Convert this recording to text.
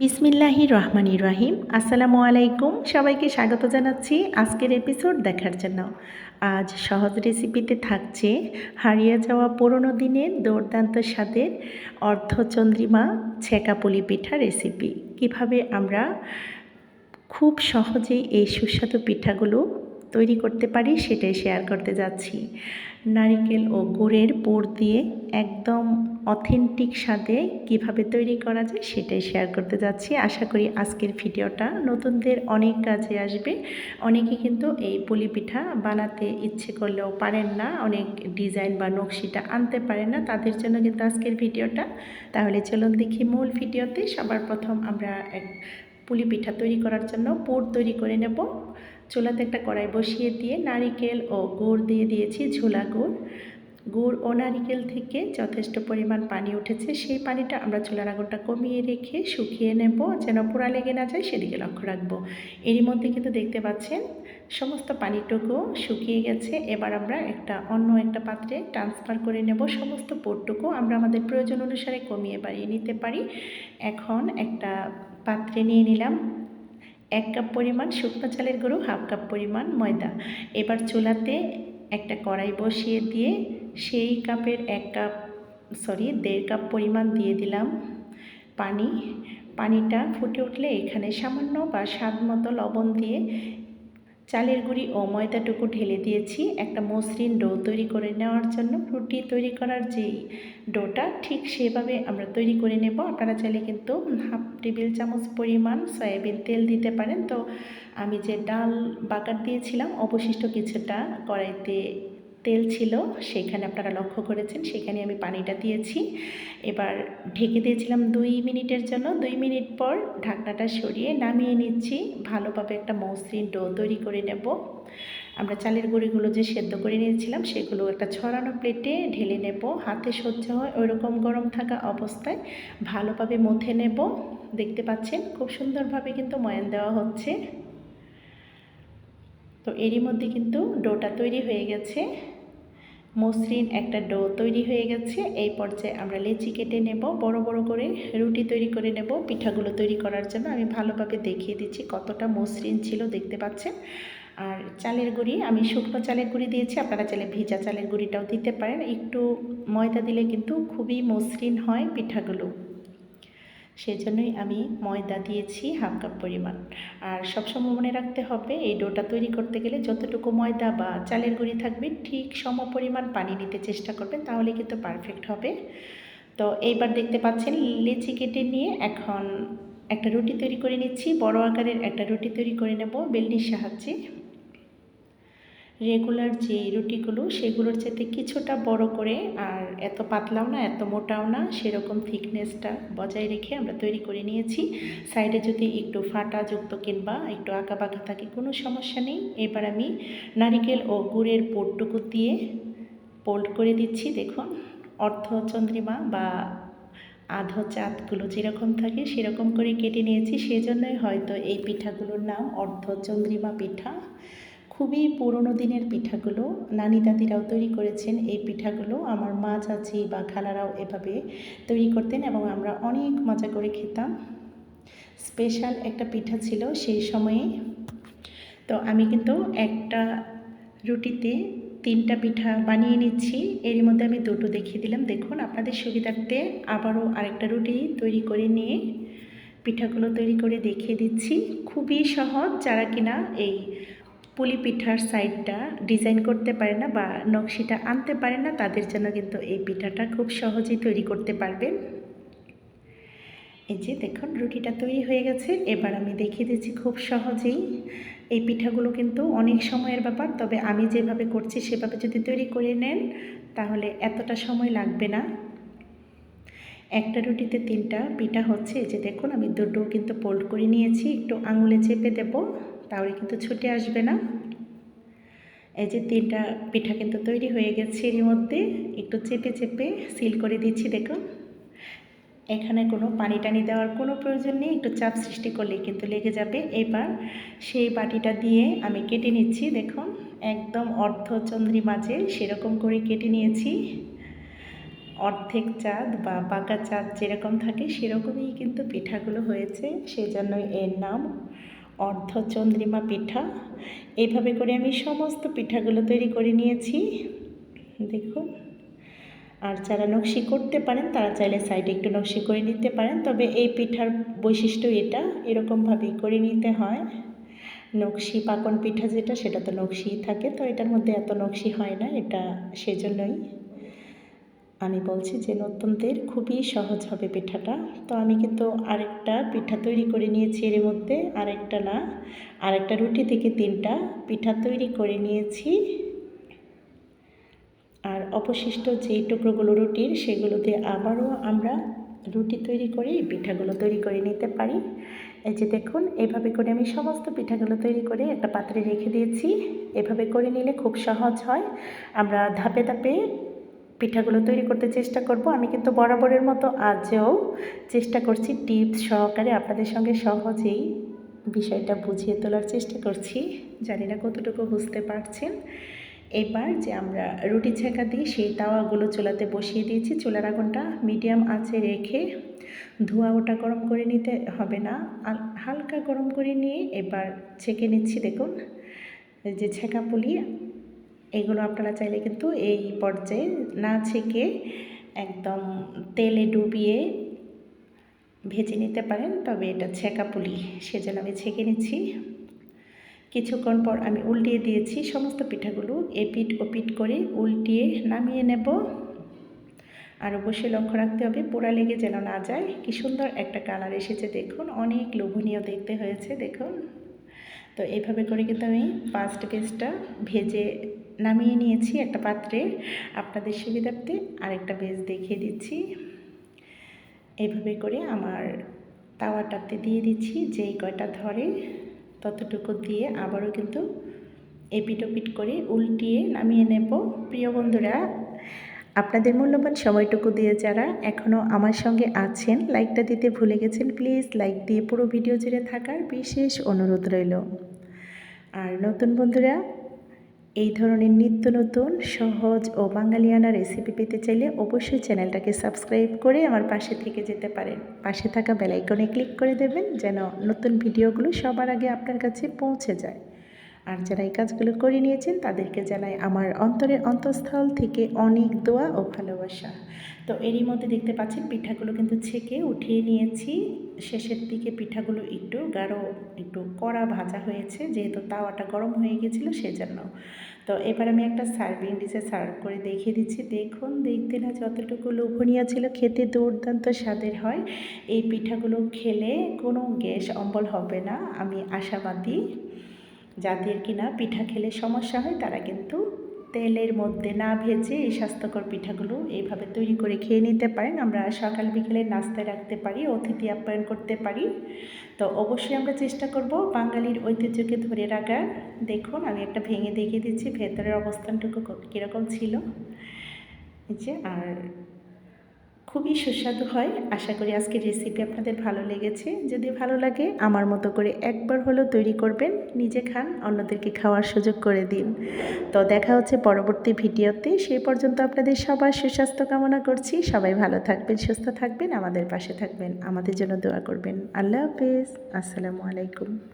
বিসমিল্লাহি রহমান রহিম। আসসালামু আলাইকুম। সবাইকে স্বাগত জানাচ্ছি আজকের এপিসোড দেখার জন্য। আজ সহজ রেসিপিতে থাকছে হারিয়ে যাওয়া পুরনো দিনের দুর্দান্ত স্বাদের অর্ধচন্দ্রিমা ছেঁকা পুলি পিঠা রেসিপি। কীভাবে আমরা খুব সহজেই এই সুস্বাদু পিঠাগুলো তৈরি করতে পারি, সেটাই শেয়ার করতে যাচ্ছি। নারিকেল ও গুড়ের পুর দিয়ে একদম অথেন্টিক স্বাদে কীভাবে তৈরি করা যায়, সেটাই শেয়ার করতে যাচ্ছি। আশা করি আজকের ভিডিওটা নতুনদের অনেক কাজে আসবে। অনেকে কিন্তু এই পুলি পিঠা বানাতে ইচ্ছে করলেও পারেন না, অনেক ডিজাইন বা নকশিটা আনতে পারেন না, তাদের জন্য কিন্তু আজকের ভিডিওটা। তাহলে চলুন দেখি মূল ভিডিওতে, সবার প্রথম আমরা এক পুলি পিঠা তৈরি করার জন্য পুর তৈরি করে নেব। চুলাতে একটা কড়াই বসিয়ে দিয়ে নারিকেল ও গুড় দিয়ে দিয়েছি ঝোলা গুড়। গুড় ও নারিকেল থেকে যথেষ্ট পরিমাণ পানি উঠেছে, সেই পানিটা আমরা চুলার আগুনটা কমিয়ে রেখে শুকিয়ে নেব, যেন পোড়া লেগে না যায়, সেদিকে লক্ষ্য রাখব। এরই মধ্যে কিন্তু দেখতে পাচ্ছেন, সমস্ত পানিটুকু শুকিয়ে গেছে, এবার আমরা একটা অন্য একটা পাত্রে ট্রান্সফার করে নেব, সমস্ত পোটটুকু আমরা আমাদের প্রয়োজন অনুসারে কমিয়ে বাড়িয়ে নিতে পারি। এখন একটা পাত্রে নিয়ে নিলাম এক কাপ পরিমাণ শুকনো চালের গুঁড়ো, হাফ কাপ পরিমাণ ময়দা। এবার চুলাতে একটা কড়াই বসিয়ে দিয়ে সেই কাপের এক কাপ সরি দেড় কাপ পরিমাণ দিয়ে দিলাম পানি। পানিটা ফুটে উঠলে এখানে সামান্য বা স্বাদ মতো লবণ দিয়ে চালের গুঁড়ি ও ময়দাটুকু ঢেলে দিয়েছি। একটা মসৃণ ডো তৈরি করে নেওয়ার জন্য রুটি তৈরি করার যেই ডোটা, ঠিক সেভাবে আমরা তৈরি করে নেব। আপনারা চাইলে কিন্তু হাফ টেবিল চামচ পরিমাণ সয়াবিন তেল দিতে পারেন। তো আমি যে ডাল বাগার দিয়েছিলাম, অবশিষ্ট কিছুটা কড়াইতে তেল ছিল, সেখানে আপনারা লক্ষ্য করেছেন, সেখানে আমি পানিটা দিয়েছি। এবার ঢেকে দিয়েছিলাম দুই মিনিটের জন্য। দুই মিনিট পর ঢাকনাটা সরিয়ে নামিয়ে নিচ্ছি। ভালোভাবে একটা মসৃণ ডো তৈরি করে নেব। আমরা চালের গুঁড়িগুলো যে সেদ্ধ করে নিয়েছিলাম, সেগুলো একটা ছড়ানো প্লেটে ঢেলে নেব। হাতে সহ্য হয় ওই রকম গরম থাকা অবস্থায় ভালোভাবে মথে নেব। দেখতে পাচ্ছেন, খুব সুন্দরভাবে কিন্তু ময়ান দেওয়া হচ্ছে। তো এরই মধ্যে কিন্তু ডোটা তৈরি হয়ে গেছে। মসৃণ একটা ডো তৈরি হয়ে গেছে। এই পর্যায়ে আমরা লেচি কেটে নেব। বড় বড় করে রুটি তৈরি করে নেব। পিঠাগুলো তৈরি করার জন্য আমি ভালোভাবে দেখিয়ে দিচ্ছি কতটা মসৃণ ছিল, দেখতে পাচ্ছেন? আর চালের গুঁড়ি, আমি শুকনো চালের গুঁড়ি দিয়েছি। আপনারা চাইলে ভিজা চালের গুঁড়িটাও দিতে পারেন। একটু ময়দা দিলে কিন্তু খুবই মসৃণ হয় পিঠাগুলো। সেজন্যই আমি ময়দা দিয়েছি হাফ কাপ পরিমাণ। আর সবসময় মনে রাখতে হবে, এই ডোটা তৈরি করতে গেলে যতটুকু ময়দা বা চালের গুঁড়ি থাকবে, ঠিক সম পরিমাণ পানি নিতে চেষ্টা করবেন তাহলে কিন্তু পারফেক্ট হবে। তো এইবার দেখতে পাচ্ছেন, লিচি কেটে নিয়ে এখন একটা রুটি তৈরি করে নিচ্ছি, বড় আকারের একটা রুটি তৈরি করে নেব, বেলনির সাহায্যে। রেগুলার যে রুটিগুলো, সেগুলোর চাইতে কিছুটা বড় করে আর এত পাতলাও না, এত মোটাও না, সেরকম থিকনেসটা বজায় রেখে আমরা তৈরি করে নিয়েছি। সাইডে যদি একটু ফাটা যুক্ত কিংবা একটু আঁকা বাঁকা থাকে, কোনো সমস্যা নেই। এবার আমি নারিকেল ও গুড়ের পোটটুকু দিয়ে পোল্ড করে দিচ্ছি। দেখুন, অর্ধচন্দ্রিমা বা আধো চাঁদগুলো যেরকম থাকে, সেরকম করে কেটে নিয়েছি। সেজন্যই হয়তো এই পিঠাগুলোর নাম অর্ধচন্দ্রিমা পিঠা। খুবই পুরনো দিনের পিঠাগুলো। নানি দাদিরাও তৈরি করেছেন এই পিঠাগুলো। আমার মা, চাচি বা খালারাও এভাবে তৈরি করতেন এবং আমরা অনেক মজা করে খেতাম। স্পেশাল একটা পিঠা ছিল সেই সময়ে। তো আমি কিন্তু একটা রুটিতে তিনটা পিঠা বানিয়ে নিচ্ছি। এরই মধ্যে আমি দুটো দেখিয়ে দিলাম। দেখুন, আপনাদের সুবিধার্থে আবারও আরেকটা রুটি তৈরি করে নিয়ে পিঠাগুলো তৈরি করে দেখিয়ে দিচ্ছি। খুবই সহজ, যারা কিনা এই পুলি পিঠার সাইডটা ডিজাইন করতে পারে না বা নকশিটা আনতে পারে না, তাদের জন্য কিন্তু এই পিঠাটা খুব সহজেই তৈরি করতে পারবেন। এই যে দেখুন, রুটিটা তৈরি হয়ে গেছে। এবার আমি দেখিয়ে দিচ্ছি খুব সহজেই এই পিঠাগুলো কিন্তু অনেক সময়ের ব্যাপার, তবে আমি যেভাবে করছি সেভাবে যদি তৈরি করে নেন, তাহলে এতটা সময় লাগবে না। একটা রুটিতে তিনটা পিঠা হচ্ছে। যে দেখুন, আমি দুটো কিন্তু পোল্ড করে নিয়েছি। একটু আঙুলে চেপে দেব। তাহলে কিন্তু ছুটে আসবে না। এই যে তিনটা পিঠা কিন্তু তৈরি হয়ে গেছে এর মধ্যে। একটু চেপে চেপে সিল করে দিচ্ছি, দেখুন। এখানে কোনো পানি টানি দেওয়ার কোনো প্রয়োজন নেই, একটু চাপ সৃষ্টি করলে কিন্তু লেগে যাবে। এবার সেই বাটিটা দিয়ে আমি কেটে নিচ্ছি, দেখুন। একদম অর্ধচন্দ্রী মাঝে সেরকম করে কেটে নিয়েছি। অর্ধেক চাঁদ বা পাকা চাঁদ যেরকম থাকে সেরকমই কিন্তু পিঠাগুলো হয়েছে, সেজন্যই এর নাম অর্ধচন্দ্রিমা পিঠা। এইভাবে করে আমি সমস্ত পিঠাগুলো তৈরি করে নিয়েছি। দেখুন, আর যারা নকশি করতে পারেন, তারা চাইলে সাইডে একটু নকশি করে নিতে পারেন। তবে এই পিঠার বৈশিষ্ট্য এটা, এরকমভাবেই করে নিতে হয়। নকশি পাকন পিঠা যেটা, সেটা তো নকশিই থাকে, তো এটার মধ্যে এত নকশি হয় না, এটা সেজন্যই। আমি বলছি যে নতুনদের খুবই সহজ হবে পিঠাটা। তো আমি কিন্তু আরেকটা পিঠা তৈরি করে নিয়েছি এর মধ্যে, আরেকটা না, আরেকটা রুটি থেকে তিনটা পিঠা তৈরি করে নিয়েছি। আর অবশিষ্ট যেই টুকরোগুলো রুটির সেগুলোতে আবারও আমরা রুটি তৈরি করে পিঠাগুলো তৈরি করে নিতে পারি। এই যে দেখুন, এভাবে করে আমি সমস্ত পিঠাগুলো তৈরি করে একটা পাত্রে রেখে দিয়েছি। এভাবে করে নিলে খুব সহজ হয়। আমরা ধাপে ধাপে পিঠাগুলো তৈরি করতে চেষ্টা করব। আমি কিন্তু বরাবরের মতো আজও চেষ্টা করছি টিপস সহকারে আপনাদের সঙ্গে সহজেই বিষয়টা বুঝিয়ে তোলার চেষ্টা করছি। জানি না কতটুকু বুঝতে পারছেন। এবার যে আমরা রুটি ছেঁকা দিই সেই তাওয়াগুলো চুলাতে বসিয়ে দিয়েছি। চুলার আগুনটা মিডিয়াম আঁচে রেখে ধোয়া ওটা গরম করে নিতে হবে না। হালকা গরম করে নিয়ে এবার ছেঁকে নিচ্ছি। দেখুন যে ছেঁকা পুলি এগুলো আপনারা চাইলে কিন্তু এই পর্যায়ে না ছেঁকে একদম তেলে ডুবিয়ে ভেজে নিতে পারেন। তবে এটা ছেঁকা পুলি, সেজন্য আমি ছেঁকে নিচ্ছি। কিছুক্ষণ পর আমি উল্টিয়ে দিয়েছি সমস্ত পিঠাগুলো। এপিট ওপিট করে উল্টিয়ে নামিয়ে নেব। আর অবশ্যই লক্ষ্য রাখতে হবে, পোড়া লেগে যেন না যায়। কি সুন্দর একটা কালার এসেছে, দেখুন। অনেক লোভনীয় দেখতে হয়েছে, দেখুন। তো এইভাবে করে কিন্তু আমি ফার্স্ট পেজটা ভেজে নামিয়ে নিয়েছি একটা পাত্রে আপনাদের সুবিধার্থে আরেকটা বেজ দেখিয়ে দিচ্ছি। এইভাবে করে আমার তাওয়াটাতে দিয়ে দিচ্ছি যেই কয়টা ধরে ততটুকু দিয়ে আবারও কিন্তু এপিটোপিট করে উল্টিয়ে নামিয়ে নেব। প্রিয় বন্ধুরা, আপনাদের মূল্যবান সময়টুকু দিয়ে যারা এখনও আমার সঙ্গে আছেন, লাইকটা দিতে ভুলে গেছেন, প্লিজ লাইক দিয়ে পুরো ভিডিও জুড়ে থাকার বিশেষ অনুরোধ রইল। আর নতুন বন্ধুরা এই ধরনের নিত্য নতুন, সহজ ও বাঙালিয়ানা রেসিপি পেতে চাইলে অবশ্যই চ্যানেলটাকে সাবস্ক্রাইব করে আমার পাশে থেকে যেতে পারেন। পাশে থাকা বেলাইকনে ক্লিক করে দেবেন যেন নতুন ভিডিওগুলো সবার আগে আপনার কাছে পৌঁছে যায়। আর যারা এই কাজগুলো করে নিয়েছেন, তাদেরকে জানাই আমার অন্তরের অন্তঃস্থল থেকে অনেক দোয়া ও ভালোবাসা। তো এরই মধ্যে দেখতে পাচ্ছেন, পিঠাগুলো কিন্তু ছেঁকে উঠিয়ে নিয়েছি। শেষের দিকে পিঠাগুলো একটু গাঢ়, একটু কড়া ভাজা হয়েছে, যেহেতু তাওয়াটা গরম হয়ে গেছিল সেজন্য। তো এবার আমি একটা সার্ভিং ডিশে সার্ভ করে দেখিয়ে দিচ্ছি। দেখুন, দেখতে না যতটুকু লোভনীয় ছিল, খেতে দুর্দান্ত স্বাদের হয়। এই পিঠাগুলো খেলে কোনো গ্যাস অম্বল হবে না, আমি আশাবাদী। যাদের কিনা পিঠা খেলে সমস্যা হয়, তারা কিন্তু তেলের মধ্যে না ভেজে এই স্বাস্থ্যকর পিঠাগুলো এইভাবে তৈরি করে খেয়ে নিতে পারেন। আমরা সকাল বিকেলে নাস্তায় রাখতে পারি, অতিথি আপ্যায়ন করতে পারি। তো অবশ্যই আমরা চেষ্টা করব বাঙালির ঐতিহ্যকে ধরে রাখার দেখুন, আমি একটা ভেঙে দেখিয়ে দিচ্ছি, ভেতরের অবস্থানটুকু কীরকম ছিল। যে, আর খুবই সুস্বাদু হয়। আশা করি আজকের রেসিপি আপনাদের ভালো লেগেছে। যদি ভালো লাগে, আমার মতো করে একবার হলেও তৈরি করবেন, নিজে খান, অন্যদেরকে খাওয়ার সুযোগ করে দিন। তো দেখা হচ্ছে পরবর্তী ভিডিওতে। সেই পর্যন্ত আপনাদের সবার সুস্বাস্থ্য কামনা করছি। সবাই ভালো থাকবেন, সুস্থ থাকবেন, আমাদের পাশে থাকবেন, আমাদের জন্য দোয়া করবেন। আল্লাহ হাফেজ। আসসালামু আলাইকুম।